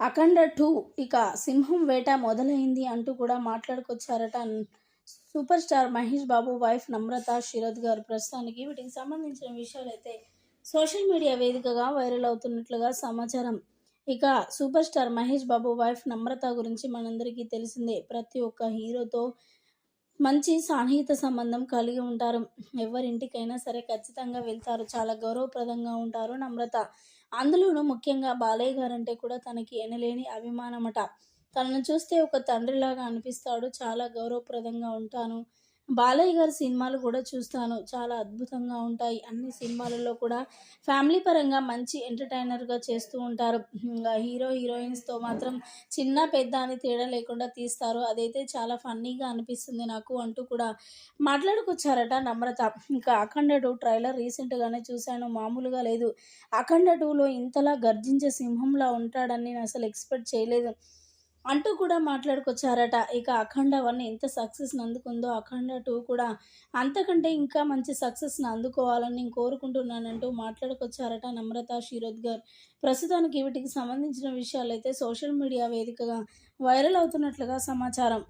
అఖండ two ఇక సింహం వేట మొదలైంది అంటూ కూడా మాట్లాడుకొచ్చారట. Super star Mahesh Babu wife Namrata Shirodkar గారు. ప్రస్తుతానికి వీటికి సంబంధించిన విషయాలు అయితే సోషల్ మీడియా వేదికగా వైరల్ అవుతున్నట్లుగా సమాచారం. ఇక super star Mahesh Babu wife Namrata గురించి మనందరికీ తెలిసిందే. ప్రతి ఒక్క హీరోతో మంచి సాన్నిహిత సంబంధం కలిగి ఉంటారు. ఎవరింటికైనా సరే ఖచ్చితంగా వెళ్తారు. చాలా గౌరవప్రదంగా ఉంటారు నమ్రత. అందులోనూ ముఖ్యంగా బాలయ్య గారంటే కూడా తనకి ఎనలేని అభిమానమట. తనను చూస్తే ఒక తండ్రిలాగా అనిపిస్తాడు. చాలా గౌరవప్రదంగా ఉంటాను. బాలయ్య గారి సినిమాలు కూడా చూస్తాను. చాలా అద్భుతంగా ఉంటాయి. అన్ని సినిమాలలో కూడా ఫ్యామిలీ పరంగా మంచి ఎంటర్టైనర్గా చేస్తూ ఉంటారు. ఇంకా హీరో హీరోయిన్స్తో మాత్రం చిన్న పెద్ద అని తేడా లేకుండా తీస్తారు. అదైతే చాలా ఫన్నీగా అనిపిస్తుంది నాకు అంటూ కూడా మాట్లాడుకొచ్చారట నమ్రత. ఇంకా అఖండ టూ ట్రైలర్ రీసెంట్గానే చూశాను. మామూలుగా లేదు. అఖండ టూలో ఇంతలా గర్జించే సింహంలా ఉంటాడని నేను అసలు ఎక్స్పెక్ట్ చేయలేదు. అంటూ కూడా మాట్లాడుకొచ్చారట. ఇక అఖండ వన్ ఎంత సక్సెస్ని అందుకుందో అఖండ టూ కూడా అంతకంటే ఇంకా మంచి సక్సెస్ని అందుకోవాలని నేను కోరుకుంటున్నానంటూ మాట్లాడుకొచ్చారట నమ్రత శిరోద్ గారు. ప్రస్తుతానికి వీటికి సంబంధించిన విషయాలు అయితే సోషల్ మీడియా వేదికగా వైరల్ అవుతున్నట్లుగా సమాచారం.